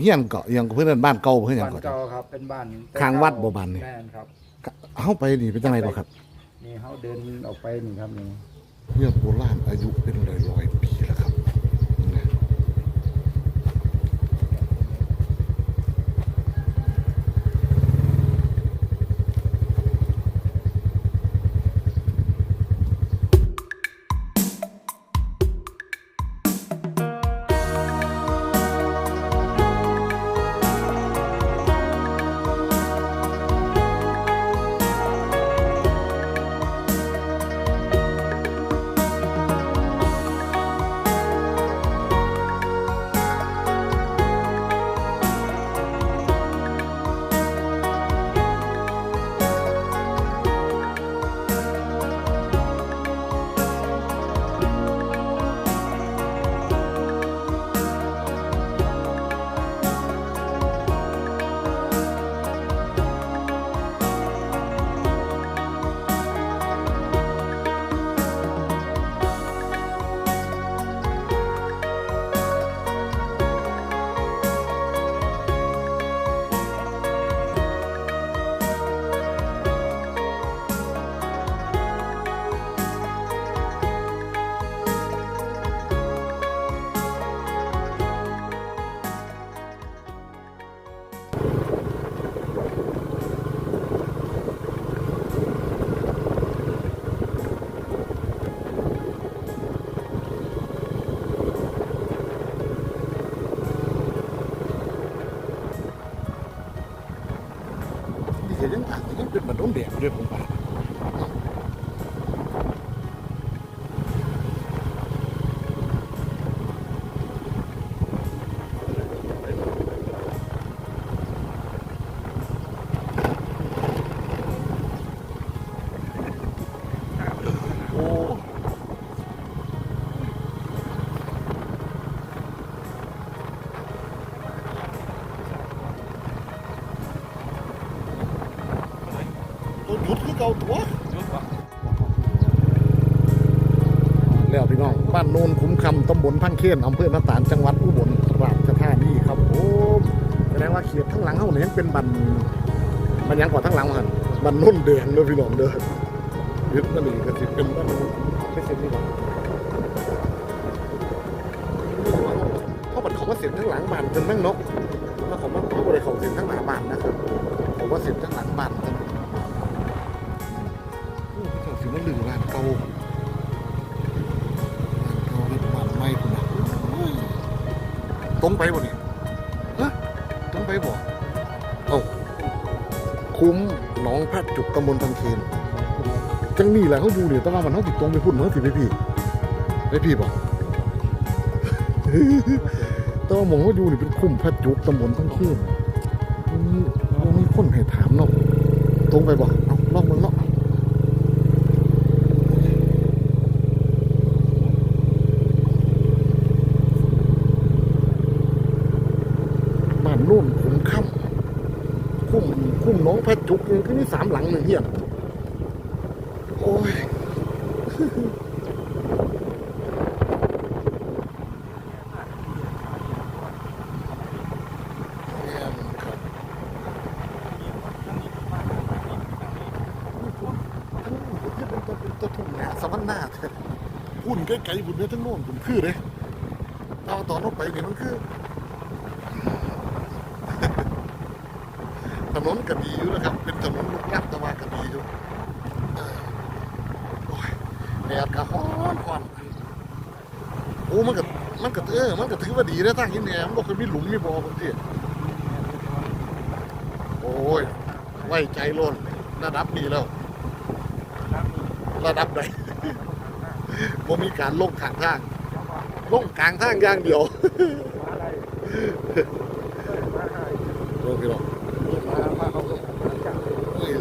เฮียนเกาะยังเพื่อนบ้านเก่าเพื่อนหยังบ้านเกาะเก่าครับ เป็นบ้านข้างวัดบ่บ้านนี่ แม่นครับเฮาไปนี่เป็นจังไดบ่ครับนี่เขาเดินออกไปนี่ครับนี่ เรื่องโบราณอายุเป็นร้อยร้อยๆปี นี่ก็ยังอาจจะยังำบลพังเคนอำเภอนาตาลจังหวัดอุบลราชธานีครับผมแสดงว่าเขียดทั้งหลังเขาเนี่ยยังเป็นบันบันยังก่อนทั้งหลังมันบันนุ่นแดงเด้อพี่น้องเด้อยึดนั่นเองก็สิเป็นบันไม่เสร็จนี่หรอกเขาบัดเขาว่าเสร็จทั้งหลังบานเป็นแม่งนกแล้วเขาว่าเขาบ่ได้เขาเสร็จทั้งหน้าบานนะครับเขาว่าเสร็จทั้งหลังบ้าน รงไปบ่นี่ฮะตรงไปบ่เอ้าคุ้มหนองพระจุกตำบลทังเคนจังนี่แหละเขาอยู่นี่แต่ว่ามันเฮาสิตรงไปพุ่นเฮาสิไปพี่ไปพี่บ่แต่ว่าหมองเขาอยู่นี่เป็นคุ้มพระจุกตำบลทังเคนอืมบ่มีคนให้ถามเนาะตรงไปบ่เอ้าลองเบิ่งเนาะ บ้านนู่นขุมค่ำคุ้มคุ้มหน้องแพทย์จุกนี่ก็มีสามหลังหนึ่งเฮียโอ้ย แม่นครับทั้งหมดเนี่ยเป็นตัวเป็นตัวทุ่งนาสวรรค์นาเถอะ หุ่นไกลๆหุ่นเนี่ยทั้งโน่นหุ่นคือเลยเอาตอนรถไปเนี่ยมันคือ ถนนก็ดีอยู่นะครับ เป็นถนนลูกลัดแต่ว่าก็ดีอยู่แดดก็ฮ้อนฮ้อนโอ้มันก็มันก็เออมันก็ถือว่าดีนะทางหินแหนมนบ่เคยมีหลุมมีบ่อบางทีโอ้ยไว้ใจล้นระดับนี้แล้ว ระดับใด บ่มีการลงข้างทางลงกลางทางอย่างเดียวโอเคหรอก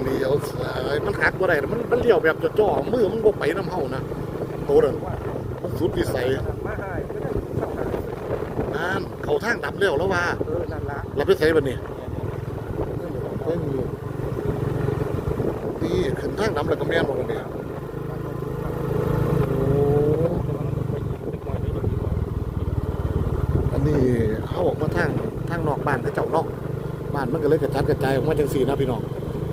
เลี้ยวซ้ายมันหักบ่ได้มันมันเลี้ยวแบบจะจ่อมือมันบ่ไปน้ำเฮานะโตนั่นมันสุดวิสัยนั่นเขาทางดำแล้วแล้วว่าเราไปใส่บัดนี้เพิ่งอยู่นี่ขึ้นทางดำแล้วก็แม่นบ่บัดนี้โอ้อันนี้เขาออกมาทางทาง นอกบ้านเขาเจ้าเนาะบ้านมัน ก็เลยกระจัดกระจายออกมาจังสี่นะพี่น้อง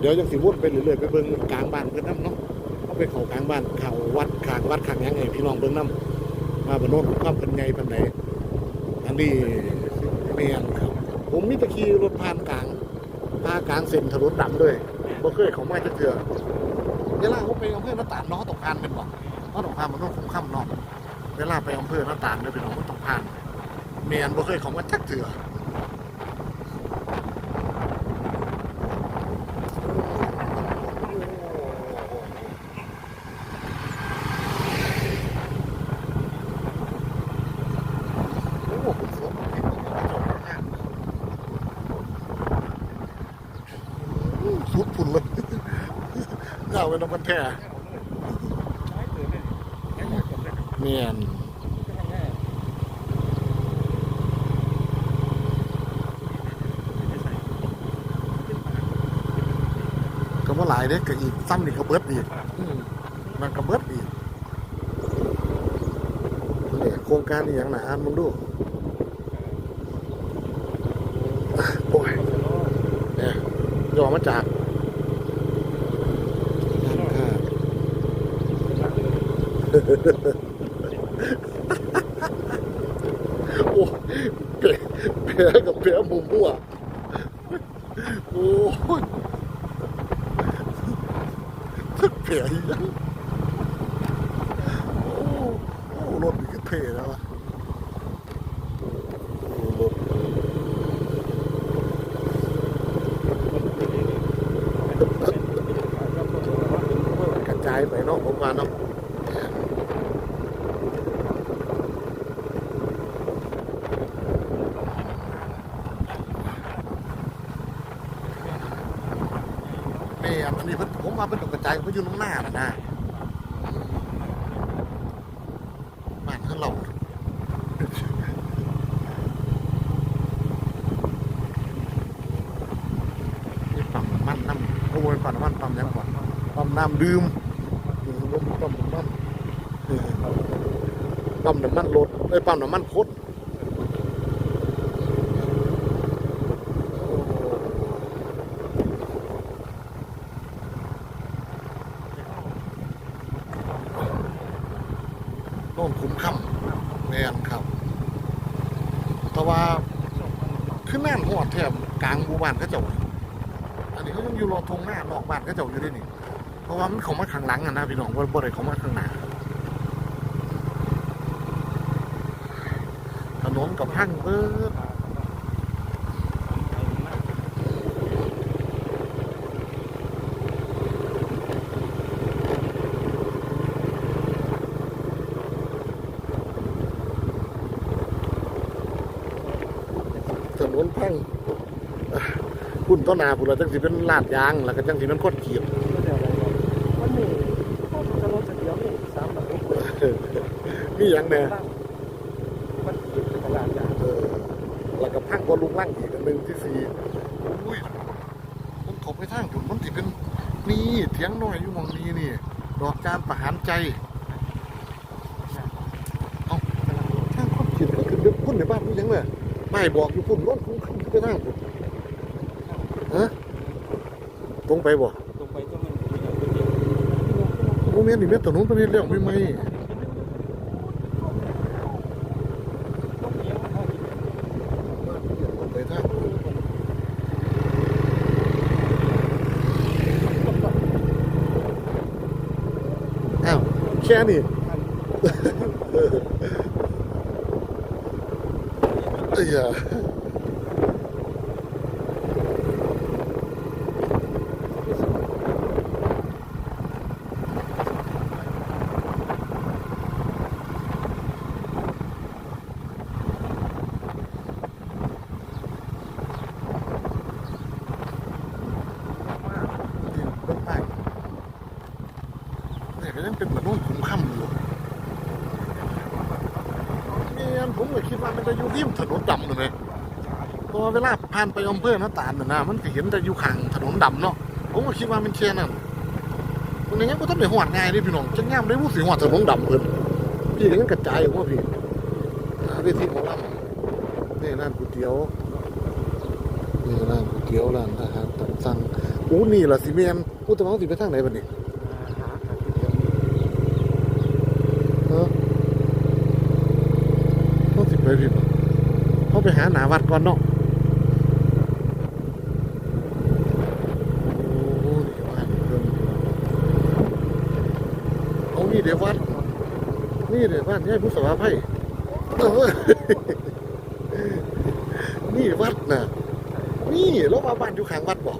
เดี๋ยวจังสีวนไปเรื่อยๆไปเบิ่งกลางบ้านเพิ่นน้ำเนาะเอาไปเข้ากลางบ้านเข้าวัดขางวัดขางยังไงพี่น้องเบิ่งน้ำมาบนโน้นความเป็นไงเป็นไหนอันนี้เมียนครับ ผมมีตะขี่รถผ่านกลางพากลางเส้นถนนดำด้วยบ่เคยเขาไมาจะเถื่อเวลาเขาไปอำเภอหน้าตาลเนาะเขาตกพานเป็นบ่เขาตกพานมันต้องคุ้มค่ำเนาะเวลาไปอำเภอหน้าตาลเนี่ยพี่น้องมันตกพานเมียนบ่เคยเขามาจักเถื่อโอ้โหคุณสมบัติของกระจกมากอู้สุดฝุ่นเลย เงาไป น้ำกันแท้เมียนก็ว่าหลายเด้ก็อีกซ้ำนี่ก็เบิดอีกมันก็เบิดอีกเนี่ยโครงการนี้อย่างหนาอ่านมึงดูโอ้ยเนี่ยย่อมาจากร้านค้า โอ้เปะเปะกับเปะมุมมั่วโอ้ยเปะอีกแล้วโอ้โอ้รถนี่ก็เท่แล้วอะโอ้รถกระจายไปเนาะผมว่าเนาะ แม่อันนี้เพิ่นผมว่าเพิ่ นตกกระจายเพิ่นอยู่ตรงหน้านะนะบ้านคือเรานี่ปั๊มน้ำมันน้ำโอ้ยปั๊มน้ำมันปั๊มยังก่อนปั๊มน้ำดื่มอืมปั๊มปั๊มน้ำมันเออปั๊มน้ำมันรถเอ้ยปั๊มน้ำมันคดโน่นคุ้มค่ำแม่นครับ แต่ว่าขึ้นแน่นหอดแถบกลางบูบ้านเขาเจ้าอันนี้เขายังอยู่รอทงหน้านอกบ้านเขาเจ้าอยู่ด้วยนี่ เพราะว่ามันเขามาข้างหลังอะนะพี่น้องว่าบ่ได้เขามาข้างหน้าถนนกับข้างเบิดถนนพังอะพุ่น ต้นนาพุ่นละจังสิเป็นลาดยาง แล้วก็จังสิเป็นโคตรเขียบวันนี้พ่อจะรถจะเดียวนี่สามแบบนี้มีอย่างแน่มันติดกระดาษยางเออแล้วก็พังบอลลุงล่างอีกอันหนึ่งที่สี่อุ้ยมันเขไปทางผุนมันติเป็นนี่เถียงน้อยอยู่มองนี้นี่ ดอกจานประหารใจเอาทางคนผิดก็คือเด็กพุ่นในบ้านนี่ยังเลยไม่บอกอยู่พุ่นร้นคุ้มขึ้นไปทางพุ่น ตรงไปบ่ตรงไปตรงนั้นโอ้เมียนี่เมียถนนตรงนี้เลี้ยงไม่ไหมอ้าวแค่นี้ เอ้ยอะที่เบิ่งไปเนี่ ยก็ยังเป็นเหมือนโน่นคุ้มค่ำอยู่เนี่ยผมก็คิดว่ามันจะอยู่ริมถนนดำเลยไหมพราะว่าเวลาผ่านไปอำเภอหน้าตาลน่ะนะมันก็เห็นแต่อยู่ข้างถนนดำเนาะผมก็คิดว่ามันแค่นั้นมันยังก็ต้องไปหอดง่ายดิพี่น้องจะง่ามได้ผู้สิหอดถนนดำเพิ่นพี่ก็ยังกระจายออกมาพี่หาวิธีของเรานี่ร้านก๋วยเตี๋ยวนี่นะก๋วยเตี๋ยวร้านอาหารตามสั่งโอ้นี่ล่ะสิแม่นอู้แต่ว่าสิไปทางไหนบัดนี้ หาหาก๋วยเตี๋ยวนี่ เออเขาสิ ไปผิดบ่เขาไปหาหนาวัดก่อนเนาะโอ้นี่บ้านเพิ่นเอานี่เดี๋ยววัด นี่เดี๋ยวบ้านยายผู้สวาไพ่นี่วัดนะนี่แล้วมาบ้านอยู่ข้างวัดบอก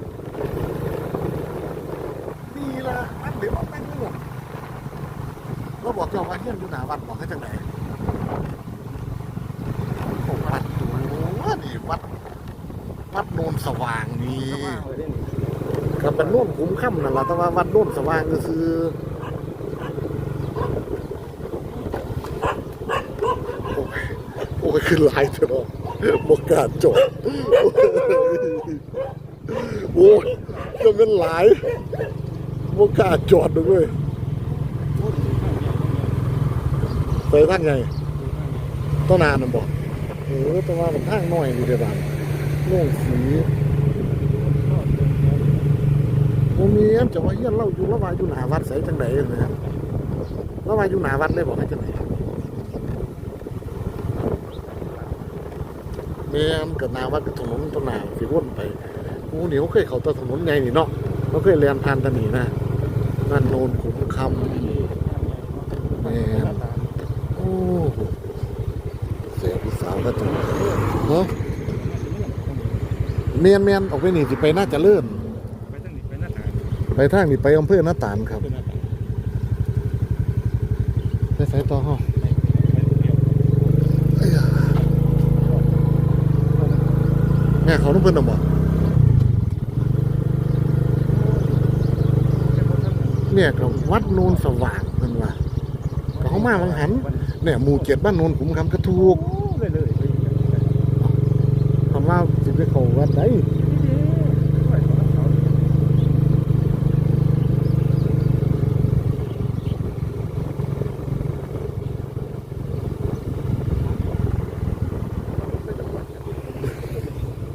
นี่ละวัดเดี๋ยวมาตั้งนี่ล่ะเราบอกเจ้าว่าเฮียนอยู่หน้าวัดบอกให้จังไหนผมวัดโอ้นี่ วัดวัดโนนสว่างนี่ว่างเลยเด้นี่ก็เป็นโน่นคุ้มค่ำนั่นแหละแต่ว่าวัดโน่นสว่างก็คือโอ้ยโอ้ยคือหลายเถอะบกล้าจดโอ้ยจะเป็นหลายบกล้าจอดด้วยไปทางไงต้นนานน่ะบอก เออแต่ว่ามันทางน้อยดีเดียวบ้านโล่งสีผมมีอันจะว่าเฮียนเราอยู่ละว่าอยู่หนาวัดใส่จังไดนะครับละว่าอยู่หนาวัดเลยบอกให้จังไดแม่นกับนาวัดกับถนนต้นหนาสิวนไปโอ้เหนียวเคยเข้าแตถนนใหญ่นี่เนาะเราเคยเรียนผ่านตะนีนะนั่นโนนขุมคำแม่นโอ้โหเสียผู้สาว ก็จังเนาะเมียนเมียนออกไปนี่สิไปน่าจะเลื่อนไปทางนี้ไปหน้าต่าไปทางนี้ไปอำเภอหน้าตาลครับเป็นหน้าตาไปสายต่อห้องเตี๋ยวแม่เขาต้องเพิ่นน่ะบ่เนี่ยกับวัดโนนสว่างเพิ่นว่าเขามาบางหันเนี่ยหมู่เจ็ดบ้านโนนขุมคำก็ถูกเลยเลยเลย คำว่าสิไปเข้าวัดใด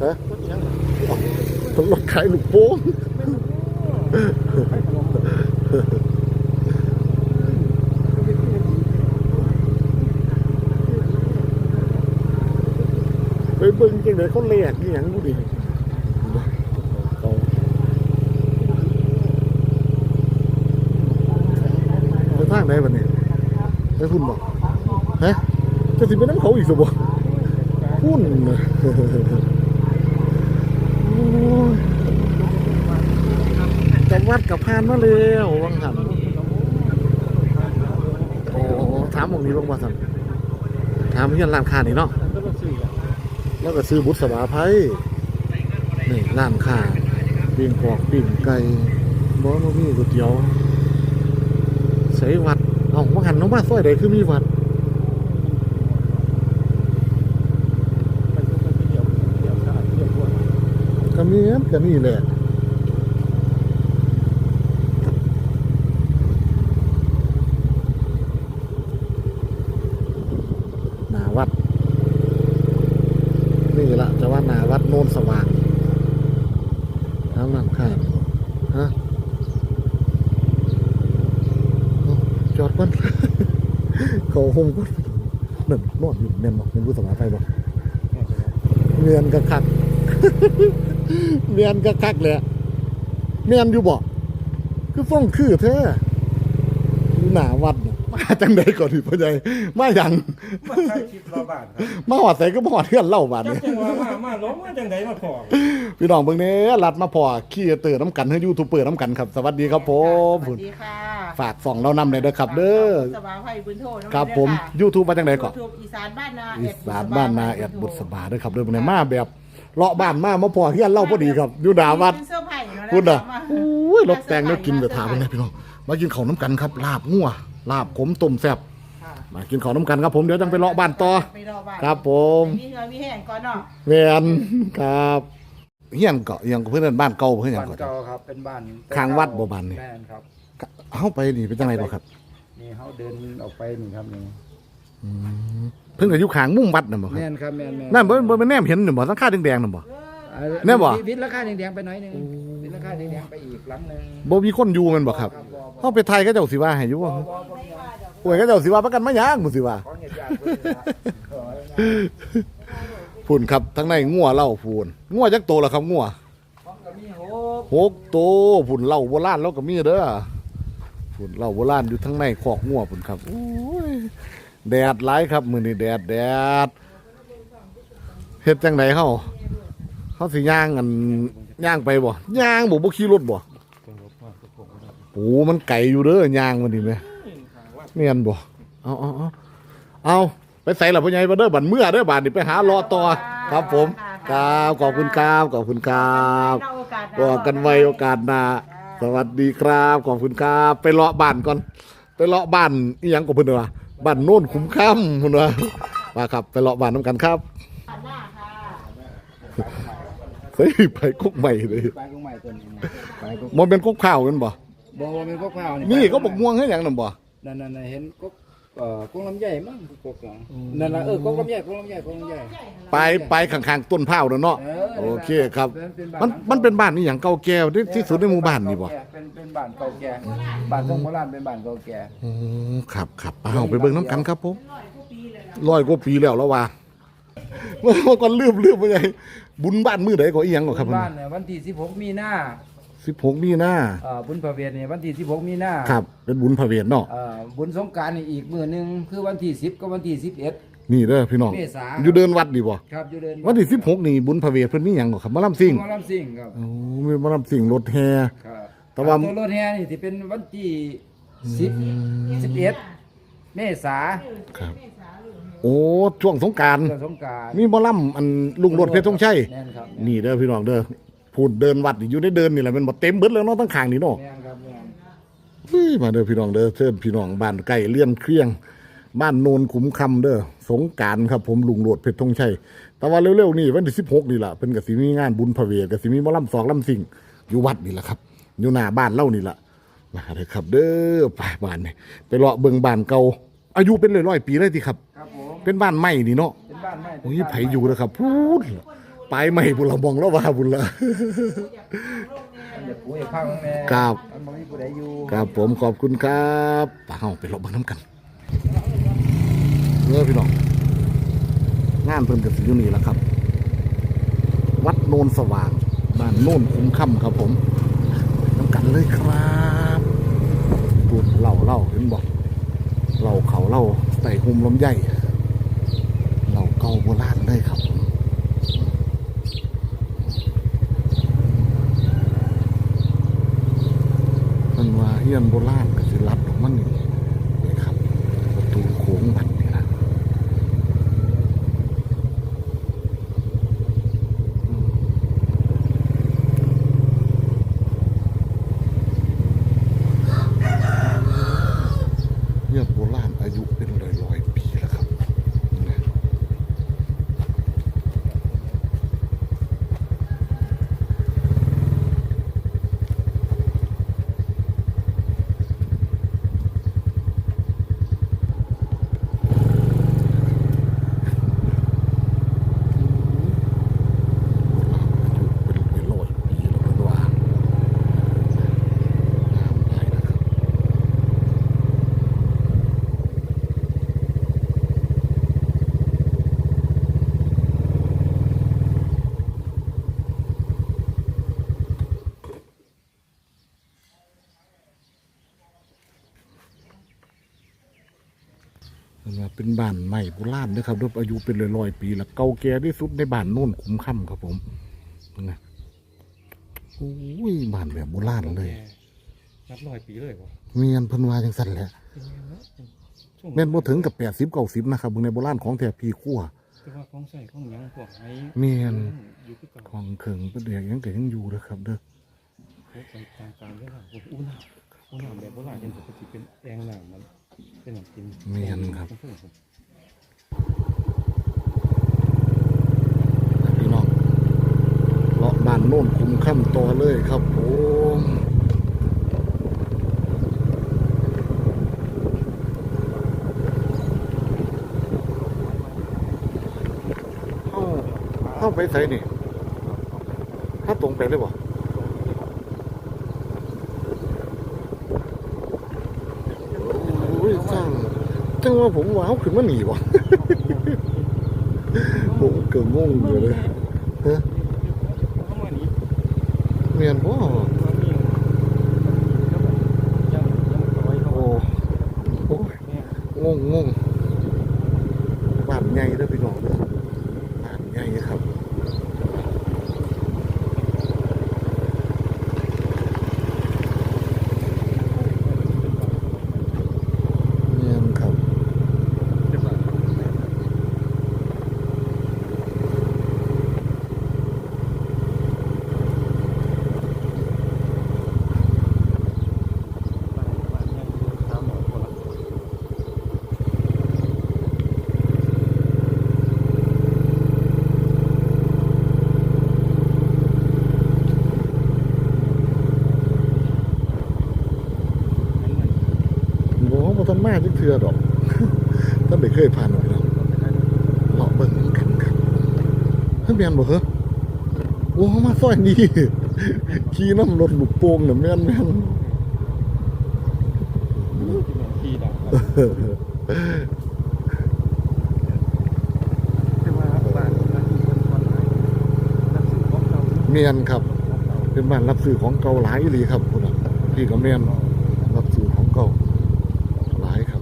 ฮะต้องรถขายลูกโป่ เบิ่งจังได๋เขาแลกอีหยังบ่ดีเขาไปทางไหนบัดนี้ไปพุ่นบ่ฮะจะสิไปน้ำเขาอีกซะบ่พุ่นน่ะโอ้ยกับวัดกับพานมาแล้ววังหันโอ้ถามหมองนี้ลงมาสั่นถามเฮียนร้านค้านี่เนาะ แล้วก็ซื้อบุตรสบาไพ่นี่ร้านค้าปิ้งปอกปิ้งไก่บ่มามีก๋วยเตี๋ยวใส่วัดเอาว่าหันน้องมาซอยใดคือมีวัดก็มีก็มีแหละหนาวัด นี่ละจะว่าห นาวัดโนสว่างทางนั้นค่ะฮะจอดก่อนเขาหงก่อนนั่นนอนอยู่เมียนบอกเป็นผู้สมาไฟบอกเมียนกระคักเมียนกระคักเลยเมียนอยู่บอกคือฟ้องคือเธอหนาวัดมาจังใดก่อนดิพ่อใหญ่มาอย่างมาใช้คลิป บบ้านครับมาหอดใส่ก็มาหอดเทือนเล่าบาดจักนี้ จังว่ามามาล้มมาจังไดมาขอพี่น้องเบิ่งเนี้รัดมาพอขี้เตือน้ำกันให้ยูทูบเปิดน้ำกันครับ สวัสดีครับผมสวัสดีค่ะฝากส่องเรานำเลยเด้อครับ เด้อสบายไฟบุญโทษครับผมยูทูบมาจังไดก่อนทูบอีสานบ้านนาอีสานบ้านนาแอดบุษบาเด้อครับเด้อเบิ่งเนี้มาแบบเลาะบ้านมามาพอเฮียนเล่าพอดีครับอยู่ดาวัดเสื้อผ้าอยู่แล้วพูดน่ะมาโอ้ยรถแต่งแล้วกินเดี๋ยวถามเพิ่นนะพี่น้องมากินข้าวน้ำกันครับลาบงัวลาบขมต้มแซ่บค่ะ มากินข้าวน้ำกันครับผมเดี๋ยวจังไปเลาะบ้านต่อ ไปรอบ้านครับผม มีเงินมีแห้งก่อนเนาะแมนครับเฮียนเกาะเฮียนกับเพื่อนบ้านเก่าเพื่อนหยังบ้านก่อน เก่าครับเป็นบ้านข้างวัดบ่บ้านนี่ แม่นครับ เฮาไปนี่เป็นจังไดบ่ครับนี่เขาเดินออกไปนี่ครับนี่อืมเพิ่นก็อยู่ข้างมุมวัดน่ะบ่ครับแม่นครับแม่นแม่นนั่นบ่บ่แม่นแนมเห็นน่ะบ่สังคาแดงๆน่ะบ่เออเนี่ยบ่ วิทย์ราคาแดงๆไปหน่อยหนึงวิทย์ราคาแดงๆไปอีกหลังหนึงบ่มีคนอยู่แมันบ่ครับเฮาไปไทยก็เจ้าสิว่าให้อยู่บ่ โอ้ยก็เจ้าสิว่าประกันมาหยังบ่สิว่าของญาติๆเพิ่นนี่ล่ะเออพูนครับทั้งในงัวเล่าพูนงัวจักโตแล้วครับงัวของก็มีโหหกโตพูนเล่าโบราณแล้วก็มีเด้อพูนเล่าโบราณอยู่ทั้งในคอกงัวพูนครับโอ้ยแดดหลายครับมื้อนี้แดดแดดเฮ็ดจังไดเฮาเฮาสิย่างอันย่างไปบ่ย่างบ่บ่ขี่รถบ่โอ้มันไกลอยู่เด้อย่างมันนี่แม่ แม่นบ่เอาเอาเอาเอาไปใส่ล่ะพ่อใหญ่บ่เด้อบัดเมื่อเด้อบัดนี่ไปหารอต่อครับผมครับขอบคุณครับขอบคุณครับเอาโอกาสหาบอกกันไว้โอกาสหน้าสวัสดีครับขอบคุณครับไปเลาะบ้านก่อน ไปเลาะบ้านอีหยังก็เพิ่นว่าบ้านโน่นคุ้มค่ำเพิ่นว่ามาครับ ไปเลาะบ้านน้ำกันครับหน้าค่ะเฮ้ยไปกุ๊กใหม่เลยไปกงใหม่ตัวนี้ไปกงมันเป็นกุ๊กข้าวกันบ่บ่ว่าเป็นกกข้าวนี่ก็บอกม่วงให้หยังนั่นบ่ นั่นๆๆเห็นกกเอ่อกงลำไยมั้งกกอะนั่นล่ะเออกกลำไยกกลำไยกกลำไยไปไปข้างๆต้นพร้าวนั่นเนาะเออโอเคครับ มันมันเป็นบ้านนี่หยังเก่าแก่ที่ที่สุดในหมู่บ้านนี่บ่เป็นเป็นบ้านเก่าแก่บ้านทรงโบราณเป็นบ้านเก่าแก่อืมครับครับเอาไปเบิ่งน้ำกันครับผมร้อยกว่าปีแล้วแล้วว่าเมื่อก่อนลืมลืมไปไงบุญบ้านมือใดก็อีหยังก็ครับบ้านเนี่ยวันที่16มีนา สิบหกมีนาเอ่อบุญพระเวทเนี่ยวันที่16มีนาครับ เป็นบุญพระเวทเนาะเอ่อบุญสงกรารนี่อีกมื้อหนึงคือวันที่10กับวันที่11นี่เด้อพี่น้องเมษา อยู่เดินวัดดีบ่ครับอยู่เดินวันที่สิบหกนี่บุญพระเวทเพิ่นมีหยังก็ครับหมาลำซิ่งหมอลำซิ่งครับโอ้มีหมาลำซิ่งรถแห่ ครับแต่ว่า ตัวรถแห่นี่สิเป็นวันที่10 11เมษาครับ โอ้ช่วงสงกราร เดือนสงกรารมีหมอลำอันลุงรถเพชรธงชัยแม่นครับนี่เด้อพี่น้องเด้อ พูดเดินวัดนี่อยู่ในเดินนี่แหละแมันบ่เต็มเบิดแล้วเนาะทั้งข้างนี่เนาะ แม่นครับแม่นเฮ้ยมาเด้อพี่น้องเด้อเชิญพี่น้องบ้านใกล้เลี่ยนเครียง บ้านโนนขุมคำเด้อสงกรารครับผมลุงโลดเพชรธงชัยแต่ว่าเร็วๆนี่วันที่16นี่ล่ะเพิ่นก็สิมีงานบุญพระเวทก็สิมีหมอลำสองลำซิ่งอยู่วัดนี่แหละครับ อยู่หน้าบ้านเล่านี่ล่ะมาเด้อครับ เด้อไปบ้านนี่ไปเลาะเบิ่งบ้านเก่าอายุเป็นร้อยๆปีเลยติครับ ครับผมเป็นบ้านใหม่นี่เนาะเป็นบ้านไม้โอ้ยไผอยู่แล้วครับพูด ปลายใหม่บุญละมองแล้วว่าบุญละอย่าปูอย่าพังแม่ครับมันบ่มีผู้ใดอยู่ครับผมขอบคุณครับไปเอาไปลบเบังน้ำกันเนื้อพี่น้องงานเพิ่นกับสิอยู่นี่แหละครับ วัดโนนสว่างบ้านโนนคุ้มค่ำครับผมน้ำกันเลยครับปูดเหล่าเหล่าเห็นบอกเหล่าเขาเหล่าใส่หุมลมใหญ่เหล่าเก่าโบราณเลยครับผมมันว่า เฮียนโบราณก็สิรับของมันนี่ครับ ประตูโค้งบัดนี่นะอืมเฮียนโบราณอายุเป็นร้อยร้อยๆปีแล้วครับนะ เป็นเป็นโลดปีแล้วเป็นว่าน้ำไหลนะครับ เป็นว่าเป็นบ้านใหม่โบราณนะครับด้วยอายุเป็นร้อยๆปีแล้วเก่าแก่ที่สุดในบ้านโน่นคุ้มค่ำครับผมนะโอ้ยบ้านแบบโบราณเลยนับร้อยปีเลยบ่เมียนเพิ่นว่าจังซั่นแหละแม่นบ่ถึงกับ80 90นะครับเบิ่งในโบราณของแท้พี่คั่วแต่ว่าของใส่ของหยังพวกไอ้เมียนอยู่คือเก่าของเคิงเป็นเด็กยังก็ยังอยู่เด้อครับ เด้อพวกไปตามตามเรื่องราวพวกอู้น้ำอู้น้ำแบบโบราณเป็นปกติเป็นแองน้ำมัน เป็นน้ำกินเมียนครับพี่น้องเลาะบ้านโน่นคุ้มค่ำต่อเลยครับผมเข้าเข้าไปใส่นี่ถ้าตรงไปเลยบ่โอ้ยส ร้างจังว่าผมว้าวขึ้นมาหนีวะผมเกิดงงอยู่เลยเข้ามานี้เมียนบ่มันมียังยังร้อยเขาโอ้โอ้ยเนี่ยงงงงบ้านใหญ่เด้อพี่น้องเด้อบ้านใหญ่ครับ เมียนครับ เป็นแบบ บ่บ่ทัน มาจักเทื่อดอกท่านได้เคยผ่านหรอกพี่น้อเลาะเบิ่งกันครับเฮ้ยแม่นบ่เหรอโอ้มาซอยนี้ขี่น้ำรถลูกโป่งน่ะแม่นแม่นเมียนครับ เป็นบ้านรับซื้อของเก่าหลายอีหลีครับพุ่นน่ะพี่ก็แม่นรับซื้อของเก่าหลายครับ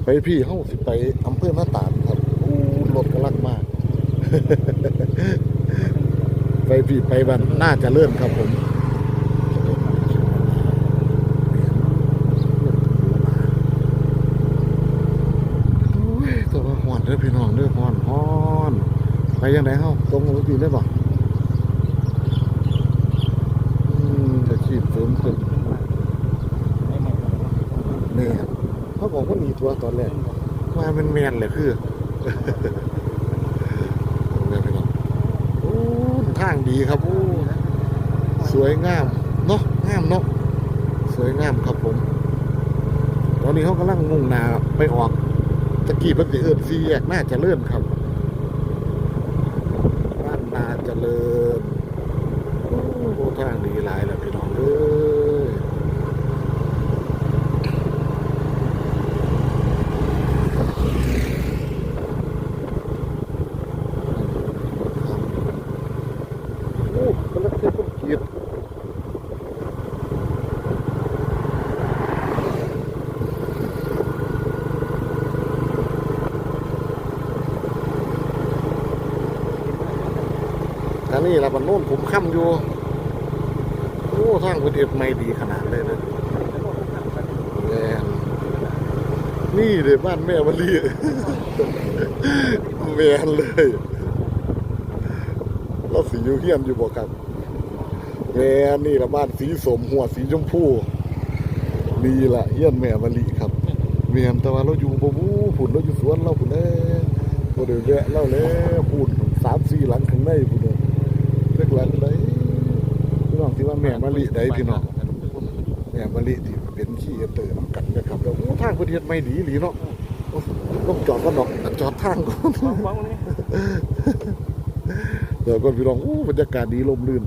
ไป พี่เฮาสิไปอำเภอหน้าตาลครับอู้รถกำลังมาก ไปพี่ไปบ้านน่าจะเลื่อนครับผมโอ้ยตัวว่าฮ้อนเด้อพี่น้องเด้อฮ้อนฮ้อน ไปยังไงเฮาตรงปกติได้บ่อืมจะขีดเสริมขึ้นนี่เขาบอกว่าหนี ตัวตอนแรกมาเป็นแมนเลยคือแม่พี่น้องโอ้ทางดีครับโอ้สวยงามเนาะงามเนาะสวยงามครับผม ตอนนี้เขากำลังมุ่งหน้าไปออกตะกี้เพิ่นสิเอิ้นสี่แยกน่าจะเลื่อนครับบ้านนาเจริญโอ้ทางดีหลายแล้วพี่น้องเอ้ย โอ้กำลังเทต้นเกียรอั นนี้ละมันโน่นผมค่ำอยู่โอ้ทางประเทศไม่ดีขนาดเลยนะแม่นนี่เลยบ้านแม่วันลีแมนเลยเราสีอยู่เฮียนอยู่บ่ครับแม่นี่ละบ้านสีสมหัวสีชมพูนี่ละเฮียนแม่มะลิครับแม่นแต่ว่าเราอยู่บ่บูผุ่นเราอยู่สวนเราผุ่นเด้บ่ได้แวะเราแล้วผุ่นสามสี่หลังข้างในผุ่นเด้เล็กหลังใดพี่น้องที่ ว่าแม่มะลิใดพี่น้องแม่มะลิที่เป็นขี้เตอร์น้ำกันนะครับแล้วโอ้ทางประเทศไม่ดีหลีเนาะโอ้ต้องจอดก็ดอกจอดทางก่อนฟังเลยเดี๋ยวก่อนพี่น้องอู้บรรยากาศดีลมลื่น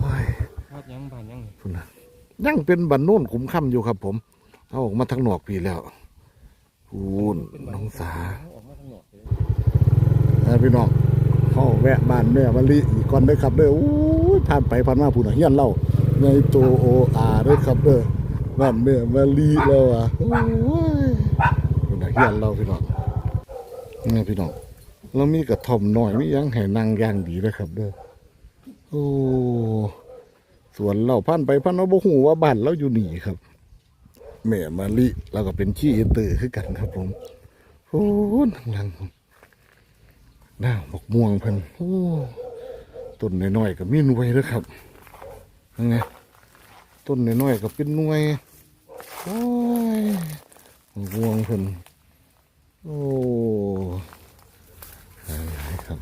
โอ้ยวาดยังบ้านยังพุ่นนะยังเป็นบันโน่นขุมค่ำอยู่ครับ ผม เอาออกมาทางนอกพี่แล้วพูนน้องสาออกมาทางนอกเลยนะพี่น้องเข้าแวะบ้านแม่มะลิอีกก่อนเด้อครับเด้ออู้ยผ่านไปผ่านมาพูนนะเฮียนเล่าในโตโออาเด้อครับเด้อบ้านแม่มะลิแล้วอะโอ้ยพูนนะเฮียนเล่าพี่น้องนี่พี่น้องเรามีกระท่อมหน้อยมียังให้นั่งยางดีเลยครับเด้อโอ้สวนเราพันไปพันเราบ่ฮู้ว่าบ้านเราอยู่หนีครับแม่มะลิแล้วก็เป็นขี้เตอคือกันครับผมโอ้ทางหลังผม หน้าบกม่วงเพิ่นโอ้ต้นน้อยๆก็มีหน่วยเด้อครับยังไงต้นน้อยๆก็เป็นหน่วยโอ้ยม่วงเพิ่นโอ้หายๆครับ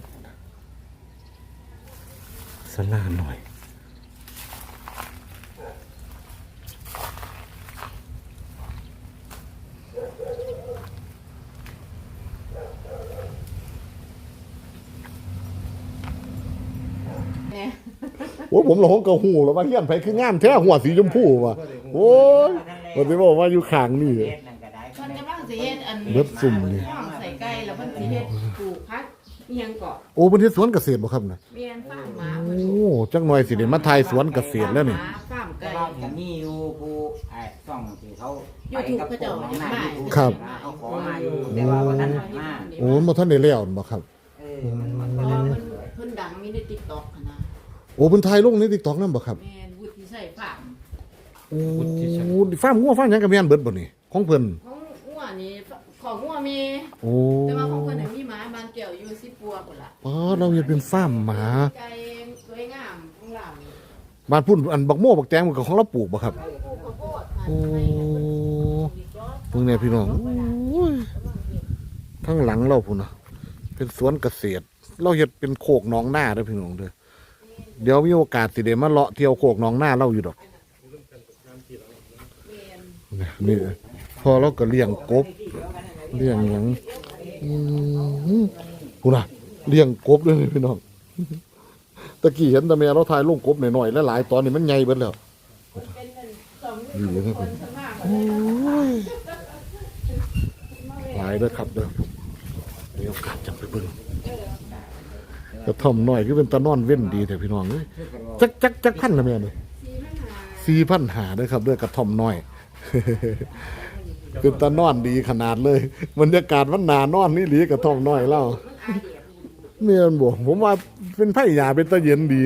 สลาหน่อย โอ้ยผมหลงกับหูแล้วว่าเฮียนไผคืองามแท้หัวสีชมพูว่ะโอ้ยวันนี้บอกว่าอยู่ข้างนี่เฮ็ดนั่นก็ได้เพิ่นกำลังสิเฮ็ดอันเบิดซุ่มนี่ ห้องใส่ไก่แล้วเพิ่นสิเฮ็ดปลูกพักเอียงเกาะโอ้เป็นเฮ็ดสวนเกษตรบ่ครับน่ะเมียนฟาร์มหมาโอ้จักหน่อยสิได้มาถ่ายสวนเกษตรแล้วนี่หมาฟาร์มแต่ไก่ ว่าก็มีอยู่ผู้ไอ้ช่องที่เขา YouTube ไปกับเขาเจ้าพวกน้องหน้าให้ YouTube ครับ เขาขอมาอยู่แต่ว่าวันนั้นมาโอ้บ่ทันได้แล้วบ่ครับ เออมันมันเพก็ราะเลว่ายเพิ่นเพิ่นดังมีใน TikTok หั้นนะ โอ้เพิ่นถ่ายลงใน TikTok นำบ่ครับแม่นวุฒิชัยฟาร์มโอ้ฟาร์มงัวฟาร์มหยังก็แม่นเบิดบ่นี่ของเพิ่นของงัวนี่ของงัวมี โอ้แต่ว่าของเพิ่นน่ะมีหมาบานเกี่ยวอยู่10ปัวพุ่นล่ะอ๋อเราเฮ็ดเป็นฟาร์มหมาไก่สวยงามของเรานี่บ้านพุ่นอันบักโม่บักแตงมันก็ของเราปลูกบ่ครับปลูกข้าวโพดค่ะโอ้ให้เพิ่นปลูกรถเพิ่งเนี่ยพี่น้องโอ้ยทั้งหลังเราพุ่นนะเป็นสวนเกษตร เราเฮ็ดเป็นโคกหนองหน้าเด้อพี่น้องเด้อ เดี๋ยวมีโอกาสสิได้มาเลาะเที่ยวโคกหนองหน้าเราอยู่ดอกนี่พอเราก็เลี้ยงกบเลี้ยงหยังอือน่ะเลี้ยงกบด้วยนี่พี่น้องตะกี้เห็นต่แม่เราถ่ายลงกบหน่อยๆแล้วหลายตอนนี้มันใหญ่เบิดแล้วเป็นหนึ่งสองดีเลยครับหลายเด้อครับเด้อเดี๋ยวกลับจังไปเบิ่ง กระท่อมน้อยคือเป็นตะนอนเว้นดีแต่พี่น้องเอ้ยจักจักจักพันนะแม่นี่สี่พันหาสี่พันหาด้อครับด้อกระท่อมน้อย เป็นตะนอนดีขนาดเลยบรรยากาศมันหนานอนนี่หลีกระท่อมน้อยเล่าเมียนบอกผมว่าเป็นไผ่ยาเป็นตะเย็นดี